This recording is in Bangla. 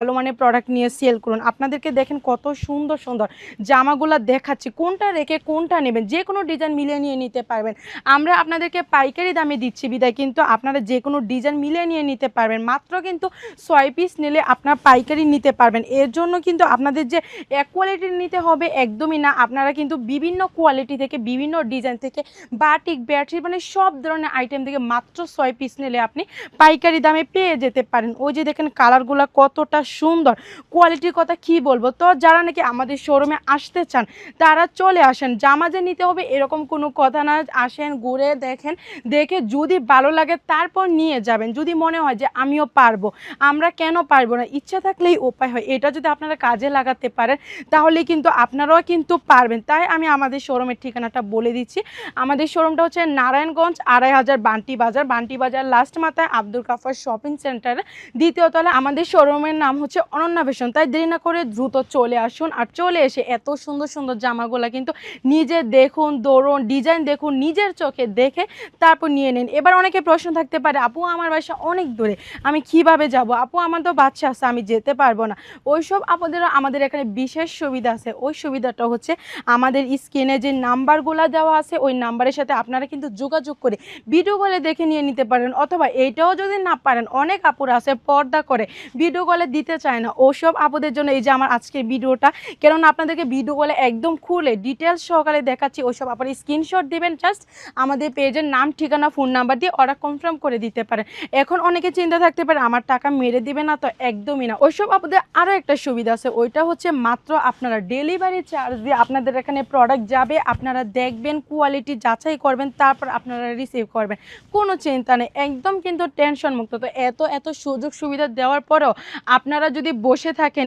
ভালো মানের প্রোডাক্ট নিয়ে সেল করুন। আপনাদেরকে দেখেন কত সুন্দর সুন্দর জামাগুলো দেখাচ্ছি। কোনটা রেখে কোনটা নেবেন? যে কোনো ডিজাইন মিলিয়ে নিয়ে নিতে পারবেন। আমরা আপনাদেরকে পাইকারি দামে দিচ্ছি বিদায়, কিন্তু আপনারা যে কোনো ডিজাইন মিলিয়ে নিয়ে নিতে পারবেন। মাত্র কিন্তু ছয় পিস নিলে আপনার পাইকারি নিতে পারবেন। এর জন্য কিন্তু আপনাদের যে এক কোয়ালিটির নিতে হবে একদমই না। আপনারা কিন্তু বিভিন্ন কোয়ালিটি থেকে, বিভিন্ন ডিজাইন থেকে বাটিক ব্যাটরি মানে সব ধরনের আইটেম থেকে মাত্র ছয় পিস নিলে আপনি পাইকারি দামে পেয়ে যেতে পারেন। ওই যে দেখেন কালারগুলো কতটা সুন্দর। কোয়ালিটির কথা কি বলব? তো যারা নাকি আমাদের শোরুমে আসতে চান, তারা চলে আসেন। জামা যে নিতে হবে এরকম কোনো কথা না। আসেন, ঘুরে দেখেন, দেখে যদি ভালো লাগে তারপর নিয়ে যাবেন। যদি মনে হয় যে আমিও পারব, আমরা কেন পারব না? ইচ্ছা থাকলেই উপায় হয়। এটা যদি আপনারা কাজে লাগাতে পারেন তাহলে কিন্তু আপনারাও কিন্তু পারবেন। তাই আমি আমাদের শোরুমের ঠিকানাটা বলে দিচ্ছি। আমাদের শোরুমটা হচ্ছে নারায়ণগঞ্জ আড়াই হাজার বান্টি বাজার। বান্টি বাজার লাস্ট মাথায় আব্দুল কাফার শপিং সেন্টারে দ্বিতীয় তলায় আমাদের শোরুমের নাম হচ্ছে অনন্যা ভীষণ। তাই দেরি না করে দ্রুত চলে আসুন আর চলে এসে এত সুন্দর সুন্দর জামাগুলো কিন্তু নিজে দেখুন দৌড়ুন ডিজাইন দেখুন, নিজের চোখে দেখে তারপর নিয়ে নিন। এবার অনেকে প্রশ্ন থাকতে পারে, আপু, আমার বাসা অনেক দূরে, আমি কীভাবে যাব? আপু, আমার তো বাচ্চা আছে, আমি যেতে পারব না। ওইসব আপনাদেরও আমাদের এখানে বিশেষ সুবিধা আছে। ওই সুবিধাটা হচ্ছে আমাদের স্ক্রিনে যে নাম্বারগুলো দেওয়া আছে, ওই নাম্বারের সাথে আপনারা কিন্তু যোগাযোগ করে ভিডিও কলে দেখে নিয়ে নিতে পারেন। অথবা এইটাও যদি না পারেন, অনেক আপুরা আছে, পর্দা করে ভিডিও কলে দিতে চায় না। ওসব আপদের জন্য এই যে আমার আজকের ভিডিওটা। কেননা আপনাদেরকে ভিডিও কলে একদম খুলে ডিটেলস সহকারে দেখাচ্ছি ওইসব আপনারা স্ক্রিনশট দিবেন জাস্ট আমাদের পেজের নাম, ঠিকানা ফোন নাম্বার দিয়ে অর্ডার কনফার্ম করে দিতে পারেন। এখন অনেকে চিন্তা থাকতে পারে, আমার টাকা মেরে দিবে না তো একদমই না। ওইসব আপনাদের আরও একটা সুবিধা আছে, ওইটা হচ্ছে মাত্র আপনারা ডেলিভারি চার্জ দিয়ে আপনাদের এখানে প্রোডাক্ট যাবে, আপনারা দেখবেন কোয়ালিটি যাচাই করবেন, তারপর আপনারা রিসিভ করবেন। কোনো চিন্তা নেই, একদম কিন্তু টেনশন মুক্ত। তো এত এত সুযোগ সুবিধা দেওয়ার পরেও আপনারা যদি বসে থাকেন